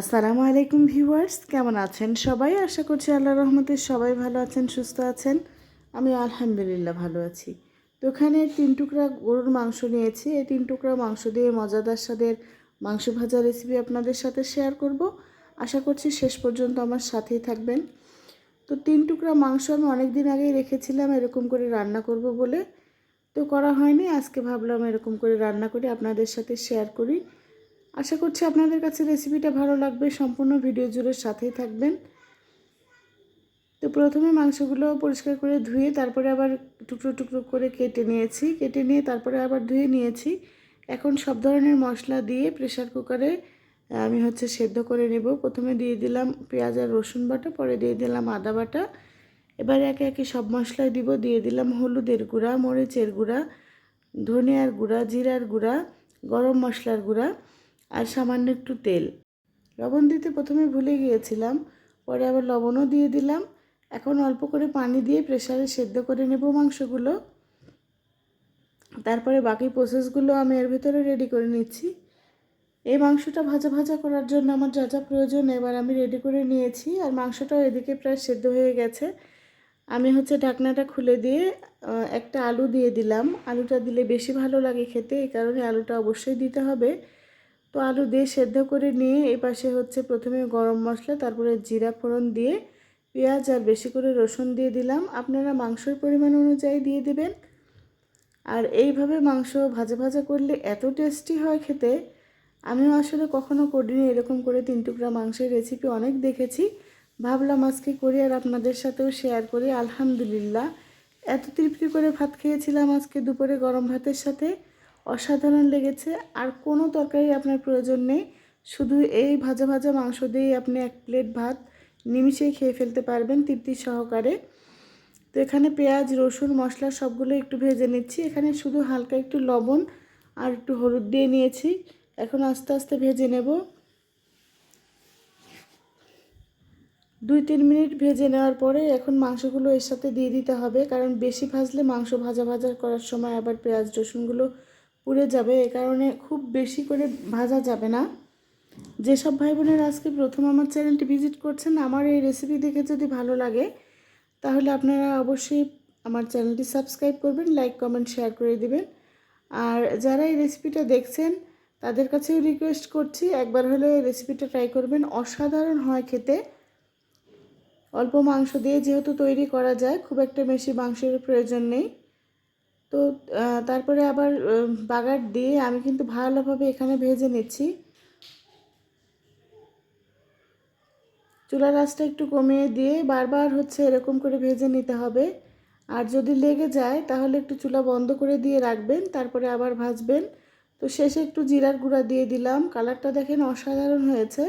আসসালামু আলাইকুম ভিউয়ার্স, কেমন আছেন সবাই? আশা করছি আল্লাহ রহমতে সবাই ভালো আছেন, সুস্থ আছেন। আমি আলহামদুলিল্লাহ ভালো আছি। তো ওখানে তিন টুকরা গরুর মাংস নিয়েছি। এই তিন টুকরা মাংস দিয়ে মজাদার স্বাদের মাংস ভাজা রেসিপি আপনাদের সাথে শেয়ার করব। আশা করছি শেষ পর্যন্ত আমার সাথেই থাকবেন। তো তিন টুকরা মাংস আমি অনেক দিন আগেই রেখেছিলাম, এরকম করে রান্না করব বলে। তো করা হয়নি, আজকে ভাবলাম এরকম করে রান্না করে আপনাদের সাথে শেয়ার করি। আশা করছি আপনাদের কাছে রেসিপিটা ভালো লাগবে। সম্পূর্ণ ভিডিও জুড়ে সাথেই থাকবেন। তো প্রথমে মাংসগুলো পরিষ্কার করে ধুয়ে তারপরে আবার টুকরো টুকরো করে কেটে নিয়েছি। কেটে নিয়ে তারপরে আবার ধুয়ে নিয়েছি। এখন সব ধরনের মশলা দিয়ে প্রেশার কুকারে আমি হচ্ছে সেদ্ধ করে নেব। প্রথমে দিয়ে দিলাম পেঁয়াজ আর রসুন বাটা, পরে দিয়ে দিলাম আদা বাটা। এবার একে একে সব মশলাই দিব। দিয়ে দিলাম হলুদের গুঁড়া, মরিচের গুঁড়া, ধনিয়ার গুঁড়া, জিরার গুঁড়া, গরম মশলার গুঁড়া। আর সামান্য একটু তেল। লবণ দিতে প্রথমে ভুলে গিয়েছিলাম, পরে আবার লবণও দিয়ে দিলাম। এখন অল্প করে পানি দিয়ে প্রেশারে সেদ্ধ করে নেব মাংসগুলো। তারপরে বাকি প্রসেসগুলো আমি এর ভেতরে রেডি করে নিচ্ছি। এই মাংসটা ভাজা ভাজা করার জন্য আমার যা যা প্রয়োজন এবার আমি রেডি করে নিয়েছি। আর মাংসটাও এদিকে প্রায় সেদ্ধ হয়ে গেছে। আমি হচ্ছে ঢাকনাটা খুলে দিয়ে একটা আলু দিয়ে দিলাম। আলুটা দিলে বেশি ভালো লাগে খেতে, এই কারণে আলুটা অবশ্যই দিতে হবে। তো আলু দিয়ে সেদ্ধ করে নিয়ে এই পাশে হচ্ছে প্রথমে গরম মশলা, তারপরে জিরা ফোড়ন দিয়ে পেঁয়াজ আর বেশি করে রসুন দিয়ে দিলাম। আপনারা মাংসের পরিমাণ অনুযায়ী দিয়ে দেবেন। আর এইভাবে মাংস ভাজা ভাজা করলে এত টেস্টি হয় খেতে। আমিও আসলে কখনো করিনি, এরকম করে তিন টুকরা মাংসের রেসিপি অনেক দেখেছি। ভাবলাম আজকে করি আর আপনাদের সাথেও শেয়ার করি। আলহামদুলিল্লাহ। এত তৃপ্তি করে ভাত খেয়েছিলাম আজকে দুপুরে গরম ভাতের সাথে। অসাধারণ লেগেছে। আর কোনো তরকারি আপনার প্রয়োজন নেই। শুধু এই ভাজা ভাজা মাংস দিয়েই আপনি এক প্লেট ভাত নিমিশেই খেয়ে ফেলতে পারবেন তৃপ্তি সহকারে। তো এখানে পেঁয়াজ, রসুন, মশলা সবগুলো একটু ভেজে নিচ্ছি। এখানে শুধু হালকা একটু লবণ আর একটু হলুদ দিয়ে নিয়েছি। এখন আস্তে আস্তে ভেজে নেব। দুই তিন মিনিট ভেজে নেওয়ার পরে এখন মাংসগুলো এর সাথে দিয়ে দিতে হবে। কারণ বেশি ভাজলে মাংস ভাজা ভাজা করার সময় আবার পেঁয়াজ, রসুনগুলো পুড়ে যাবে, এ কারণে খুব বেশি করে ভাজা যাবে না। যেসব ভাই বোনের আজকে প্রথম আমার চ্যানেলটি ভিজিট করছেন, আমার এই রেসিপি দেখে যদি ভালো লাগে, তাহলে আপনারা অবশ্যই আমার চ্যানেলটি সাবস্ক্রাইব করবেন লাইক কমেন্ট শেয়ার করে দিবেন। আর যারা এই রেসিপিটা দেখছেন, তাদের কাছেও রিকোয়েস্ট করছি, একবার হলে এই রেসিপিটা ট্রাই করবেন। অসাধারণ হয় খেতে। অল্প মাংস দিয়ে যেহেতু তৈরি করা যায়, খুব একটা বেশি মাংসের প্রয়োজন নেই। তো তারপরে আবার বাগার দিয়ে আমি কিন্তু ভালোভাবে এখানে ভেজে নিচ্ছি। চুলার আঁচটা একটু কমিয়ে দিয়ে বারবার হচ্ছে এরকম করে ভেজে নিতে হবে। আর যদি লেগে যায়, তাহলে একটু চুলা বন্ধ করে দিয়ে রাখবেন, তারপরে আবার ভাজবেন। তো শেষে একটু জিরার গুঁড়া দিয়ে দিলাম। কালারটা দেখেন অসাধারণ হয়েছে,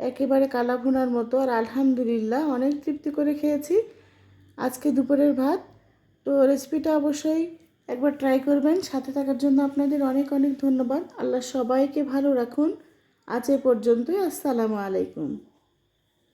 একেবারে কালা ভুনার মতো। আর আলহামদুলিল্লাহ, অনেক তৃপ্তি করে খেয়েছি। আজকে দুপুরের ভাত। তো রেসিপিটা অবশ্যই একবার ট্রাই করবেন। সাথে থাকার জন্য আপনাদের অনেক অনেক ধন্যবাদ। আল্লাহ সবাইকে ভালো রাখুন। আজ এ পর্যন্তই। আসসালামু আলাইকুম।